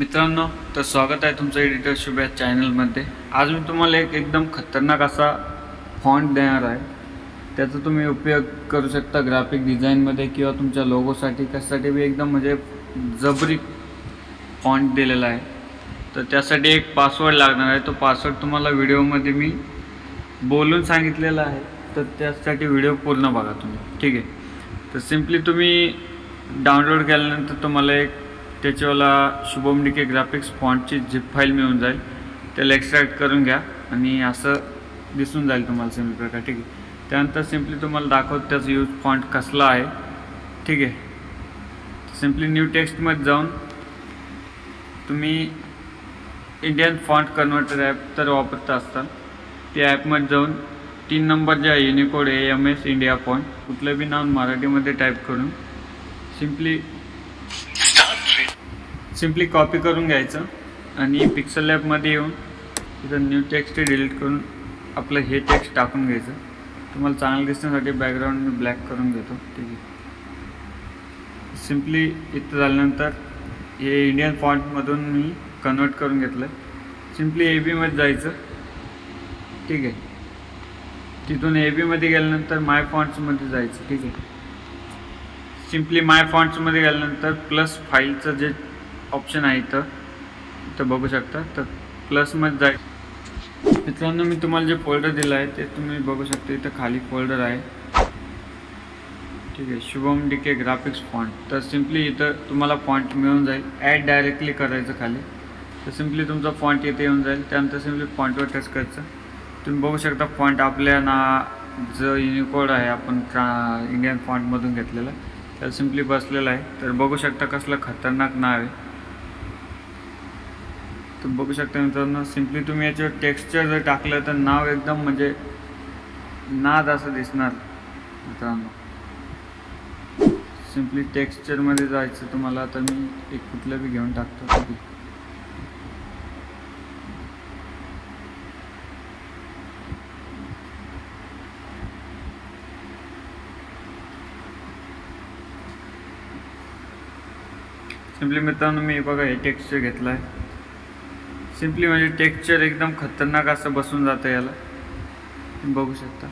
मित्रांनो तर स्वागत आहे तुमचं एडिटर शुभ या चॅनलमध्ये आज मी तुम्हाला एक एकदम खतरनाक असा फॉन्ट देणार आहे. त्याचा तुम्ही उपयोग करू शकता ग्राफिक डिझाईनमध्ये किंवा तुमच्या लोगोसाठी कशासाठी बी एकदम म्हणजे जबरी फॉन्ट दिलेला आहे. तर त्यासाठी एक पासवर्ड लागणार आहे. तो पासवर्ड तुम्हाला व्हिडिओमध्ये मी बोलून सांगितलेला आहे. तर त्यासाठी व्हिडिओ पूर्ण बघा तुम्ही. ठीक आहे? तर सिम्पली तुम्ही डाउनलोड केल्यानंतर तुम्हाला एक त्याच्यावाला शुभम डिके ग्राफिक्स फॉन्टची झिप फाईल मिळून जाईल. त्याला एक्स्ट्रॅक्ट करून घ्या आणि असं दिसून जाईल तुम्हाला सिम्पली प्रकार ठीक आहे? त्यानंतर सिम्पली तुम्हाला दाखवत त्याचा यूज फॉन्ट कसला आहे. ठीक आहे? सिम्पली न्यू टेक्स्टमध्ये जाऊन तुम्ही इंडियन फॉन्ट कन्व्हर्टर ॲप तर वापरता असताल. त्या ॲपमध्ये जाऊन तीन नंबर जे आहे Unicode A M S India font कुठलं बी नाव मराठीमध्ये टाईप करून सिम्पली सिम्पली कॉपी करून घ्यायचं आणि पिक्सल लॅबमध्ये येऊन तिथं न्यू टेक्स्ट डिलीट करून आपलं हे टेक्स्ट टाकून घ्यायचं. तुम्हाला चांगलं दिसण्यासाठी बॅकग्राऊंड मी ब्लॅक करून घेतो. ठीक आहे. सिम्पली इथं झाल्यानंतर हे इंडियन फॉन्टमधून मी कन्वर्ट करून घेतलं. सिम्पली ए बीमध्ये जायचं. ठीक आहे. तिथून ए बीमध्ये गेल्यानंतर माय फॉन्ट्समध्ये जायचं. ठीक आहे. सिम्पली माय फॉन्ट्समध्ये गेल्यानंतर प्लस फाईलचं जे ऑप्शन आहे इथं. इथं बघू शकता. तर प्लसमध्ये जाय मित्रांनो मी तुम्हाला जे फोल्डर दिलं आहे ते तुम्ही बघू शकता. इथं खाली फोल्डर आहे. ठीक आहे. Shubham D K graphics font तर सिम्पली इथं तुम्हाला फॉन्ट मिळून जाईल. ॲड डायरेक्टली करायचं खाली. तर सिम्पली तुमचा फॉन्ट इथे येऊन जाईल. त्यानंतर सिम्पली फॉन्टवर टच करायचं. तुम्ही बघू शकता फॉन्ट आपल्या ना जो युनिकोड आहे आपण ट्रा इंडियन फॉन्टमधून घेतलेला. त्याला सिम्पली बसलेला आहे. तर बघू शकता कसलं खतरनाक नाव आहे. तर बघू शकता मित्रांनो सिम्पली तुम्ही याच्यावर टेक्स्चर जर टाकलं तर नाव एकदम म्हणजे नाद असं दिसणार मित्रांनो. सिम्पली टेक्स्चरमध्ये जायचं तुम्हाला आता मी एक कुठलं बी घेऊन टाकतो सिम्पली मित्रांनो मी बघा हे टेक्स्चर घेतलं आहे सिम्पली म्हणजे टेक्स्चर एकदम खतरनाक असं बसून जातं याला. तुम्ही बघू शकता.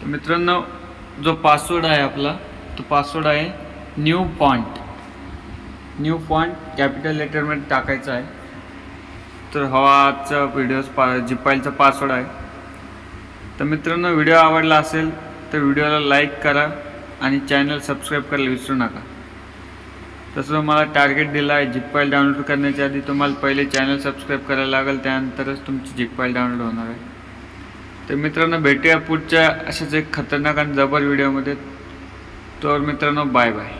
तर मित्रांनो जो पासवर्ड आहे आपला तो पासवर्ड आहे new font new font capital लेटरमध्ये टाकायचा आहे. तर हवाचा व्हिडिओज पा जिपाईलचा पासवर्ड आहे. तर मित्रांनो व्हिडिओ आवडला असेल तर व्हिडिओला लाईक करा आणि चॅनल सबस्क्राईब करायला विसरू नका. तसं मला टार्गेट दिलं आहे झिप फाईल डाउनलोड करण्याच्या आधी तुम्हाला पहिले चॅनल सबस्क्राईब करायला लागेल त्यानंतरच तुमची झिप फाईल डाउनलोड होणार आहे. तर मित्रांनो भेटूया पुढच्या अशाच एक खतरनाक आणि जबर व्हिडिओमध्ये तर मित्रांनो बाय बाय